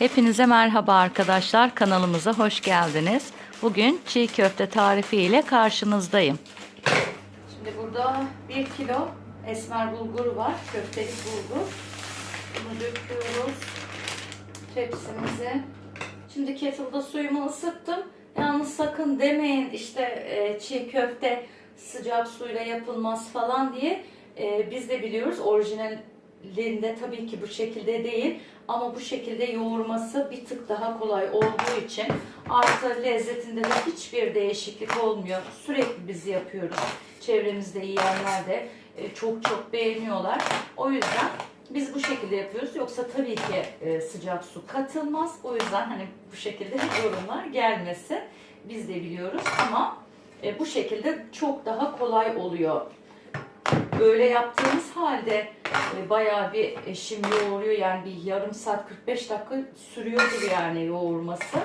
Hepinize merhaba arkadaşlar. Kanalımıza hoş geldiniz. Bugün çiğ köfte tarifi ile karşınızdayım. Şimdi burada 1 kilo esmer bulgur var. Köftelik bulgur. Bunu döküyoruz tepsimize. Şimdi kettle'da suyumu ısıttım. Yalnız sakın demeyin işte e, çiğ köfte sıcak suyla yapılmaz falan diye. E, biz de biliyoruz orijinalinde tabii ki bu şekilde değil. Ama bu şekilde yoğurması bir tık daha kolay olduğu için artı lezzetinde de hiçbir değişiklik olmuyor. Sürekli biz yapıyoruz. Çevremizde yiyenler de e, çok çok beğeniyorlar. O yüzden biz bu şekilde yapıyoruz. Yoksa tabii ki e, sıcak su katılmaz. O yüzden hani bu şekilde yorumlar gelmesin. Biz de biliyoruz ama e, bu şekilde çok daha kolay oluyor. Böyle yaptığımız halde e, bayağı bir eşim yoğuruyor. Yani bir yarım saat 45 dakika sürüyordur yani yoğurması.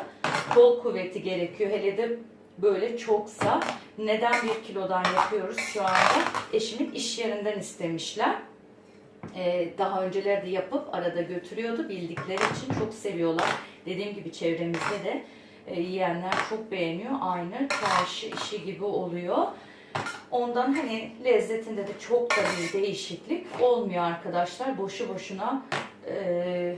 Kol kuvveti gerekiyor. Hele de böyle çoksa. Neden bir kilodan yapıyoruz şu anda? Eşimin iş yerinden istemişler. Ee, daha önceleri de yapıp arada götürüyordu. Bildikleri için çok seviyorlar. Dediğim gibi çevremizde de e, yiyenler çok beğeniyor. Aynı çarşı işi gibi oluyor. Ondan hani lezzetinde de çok da bir değişiklik olmuyor arkadaşlar. Boşu boşuna e,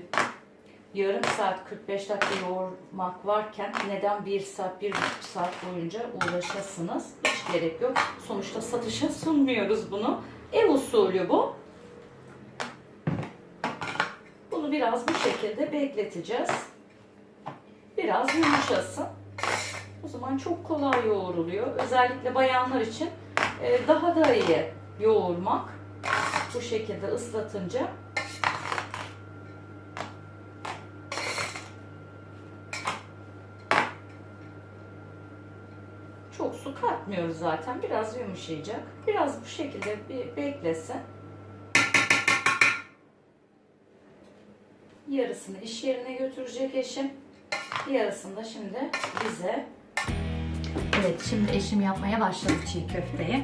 yarım saat 45 dakika yoğurmak varken neden 1 saat 1,5 saat boyunca uğraşasınız? Hiç gerek yok. Sonuçta satışa sunmuyoruz bunu. Ev usulü bu. Bunu biraz bu şekilde bekleteceğiz. Biraz yumuşasın. O zaman çok kolay yoğruluyor. Özellikle bayanlar için e, daha da iyi yoğurmak. Bu şekilde ıslatınca. Çok su katmıyoruz zaten. Biraz yumuşayacak. Biraz bu şekilde bir beklesin. Yarısını iş yerine götürecek eşim. Yarısını da şimdi bize. Evet şimdi eşim yapmaya başladı çiğ köfteyi.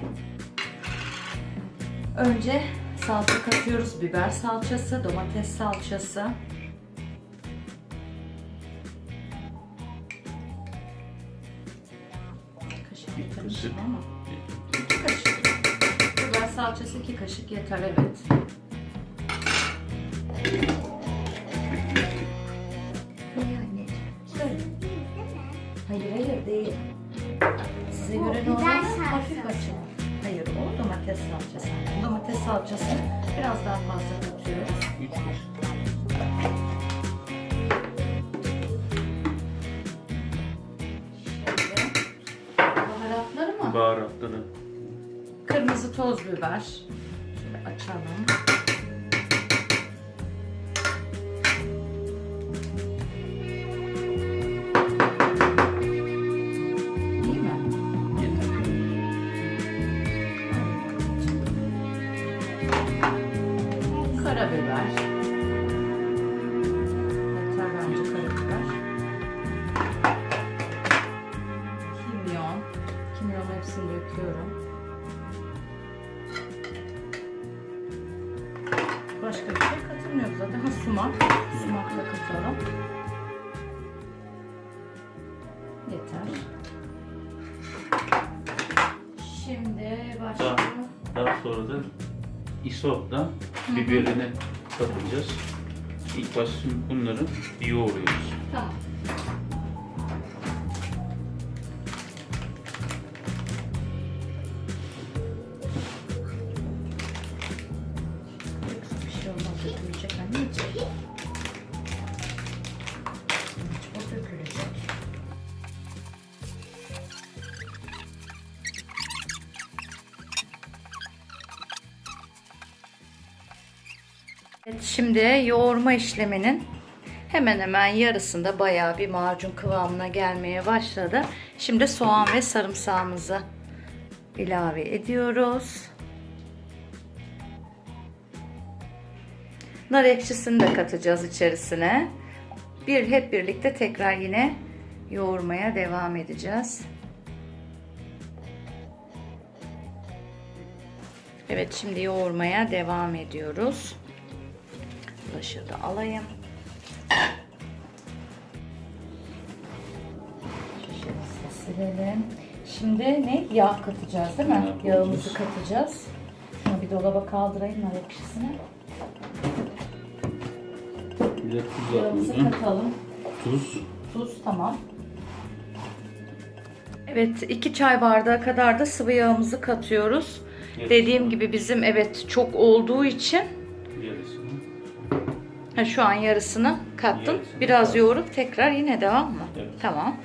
Önce salça katıyoruz. Biber salçası, domates salçası. Kaşık getirmişim ama. İki kaşık. Biber salçası iki kaşık yeter evet. Hayır hayır değil. Size göre normal salçası. hafif açın. Hayır o domates salçası. Domates salçası biraz daha fazla. Şöyle. Baharatları mı? Baharatları. Kırmızı toz biber. Şöyle açalım. Karabiber. Kimyon. Kimyon hepsini döküyorum. Başka bir şey katılmıyoruz zaten. Ha sumak. Sumak da katalım. Yeter. Şimdi başka... Daha, daha sonra da isotla biberini katacağız. İlk başta bunları yoğuruyoruz. Tamam. Şimdi yoğurma işleminin hemen hemen yarısında bayağı bir macun kıvamına gelmeye başladı. Şimdi soğan ve sarımsağımızı ilave ediyoruz. Nar ekşisini de katacağız içerisine. Bir hep birlikte tekrar yine yoğurmaya devam edeceğiz. Evet şimdi yoğurmaya devam ediyoruz bulaşığı da alayım. silelim. Şimdi ne? Yağ katacağız değil mi? Evet, Yağımızı olacağız. katacağız. Bunu bir dolaba kaldırayım nar ekşisini. Bir tuz Yağımızı katalım. Tuz. Tuz tamam. Evet, iki çay bardağı kadar da sıvı yağımızı katıyoruz. Evet. Dediğim gibi bizim evet çok olduğu için ha, şu an yarısını kattım. Yarısını Biraz kattım. yoğurup tekrar yine devam mı? Evet. Tamam.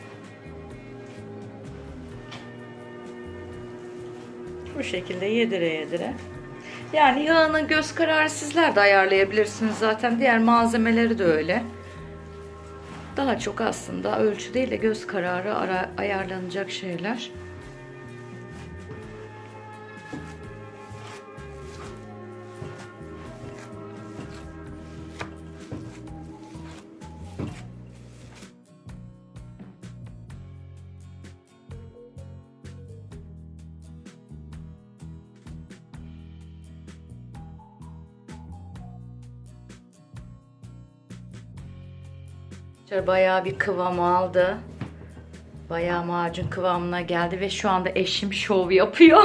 Bu şekilde yedire yedire. Yani yağını göz kararı sizler de ayarlayabilirsiniz zaten. Diğer malzemeleri de öyle. Daha çok aslında ölçü değil de göz kararı ara, ayarlanacak şeyler. Şöyle bayağı bir kıvam aldı. Bayağı macun kıvamına geldi ve şu anda eşim şov yapıyor.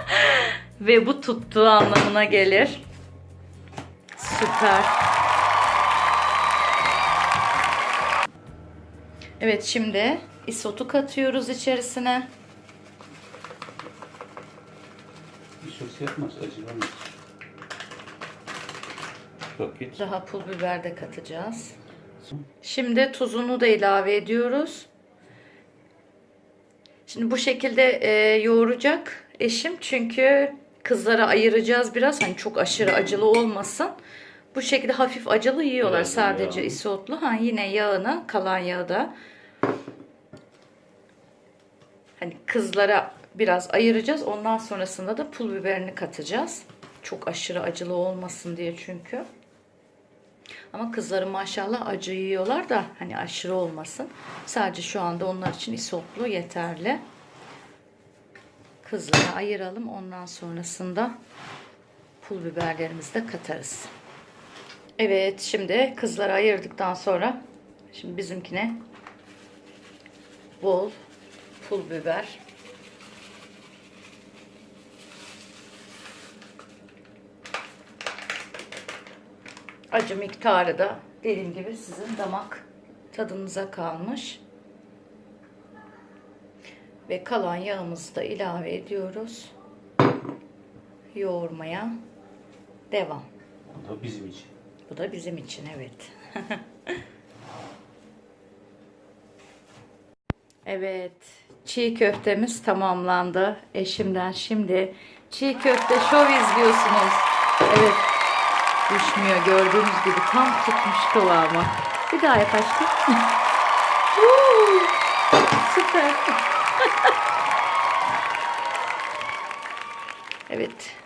ve bu tuttuğu anlamına gelir. Süper. Evet şimdi isotu katıyoruz içerisine. Bir sos yapmaz. Acılamaz. Paket. Daha pul biber de katacağız. Şimdi tuzunu da ilave ediyoruz. Şimdi bu şekilde e, yoğuracak eşim çünkü kızlara ayıracağız biraz hani çok aşırı acılı olmasın. Bu şekilde hafif acılı yiyorlar Biraz sadece yağ. isotlu. Ha yine yağını kalan yağı da hani kızlara biraz ayıracağız. Ondan sonrasında da pul biberini katacağız. Çok aşırı acılı olmasın diye çünkü. Ama kızları maşallah acı yiyorlar da hani aşırı olmasın. Sadece şu anda onlar için isotlu yeterli. Kızlara ayıralım. Ondan sonrasında pul biberlerimizi de katarız. Evet şimdi kızları ayırdıktan sonra şimdi bizimkine bol pul biber Acı miktarı da dediğim gibi sizin damak tadınıza kalmış. Ve kalan yağımızı da ilave ediyoruz. Yoğurmaya devam. O da bizim için. Bu da bizim için evet. evet. Çiğ köftemiz tamamlandı. Eşimden şimdi çiğ köfte şov izliyorsunuz. Evet. Düşmüyor gördüğünüz gibi tam tutmuş kıvamı. Bir daha yap aşkım. Süper. evet.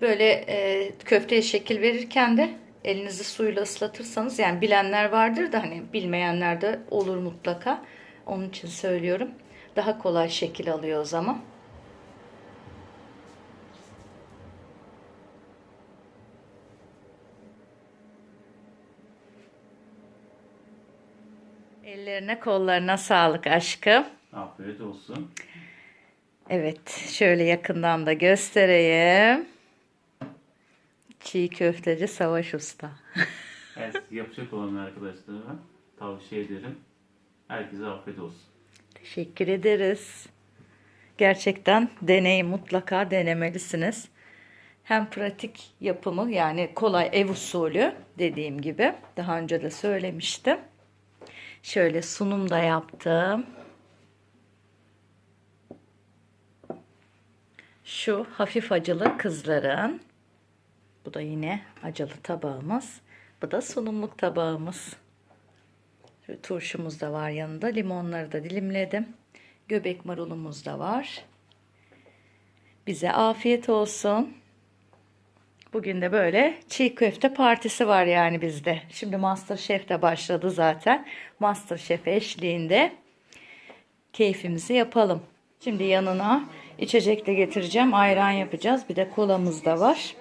Böyle e, köfteye şekil verirken de elinizi suyla ıslatırsanız yani bilenler vardır da hani bilmeyenler de olur mutlaka. Onun için söylüyorum. Daha kolay şekil alıyor o zaman. Ellerine kollarına sağlık aşkım. Afiyet olsun. Evet, şöyle yakından da göstereyim. Çiğ köfteci Savaş Usta. Evet, yapacak olan arkadaşlara tavsiye ederim. Herkese afiyet olsun. Teşekkür ederiz. Gerçekten deneyi mutlaka denemelisiniz. Hem pratik yapımı yani kolay ev usulü dediğim gibi daha önce de söylemiştim. Şöyle sunum da yaptım. Şu hafif acılı kızların. Bu da yine acılı tabağımız. Bu da sunumluk tabağımız. Şöyle turşumuz da var yanında. Limonları da dilimledim. Göbek marulumuz da var. Bize afiyet olsun. Bugün de böyle çiğ köfte partisi var yani bizde. Şimdi Masterchef de başladı zaten. Masterchef eşliğinde keyfimizi yapalım. Şimdi yanına içecek de getireceğim. Ayran yapacağız. Bir de kolamız da var.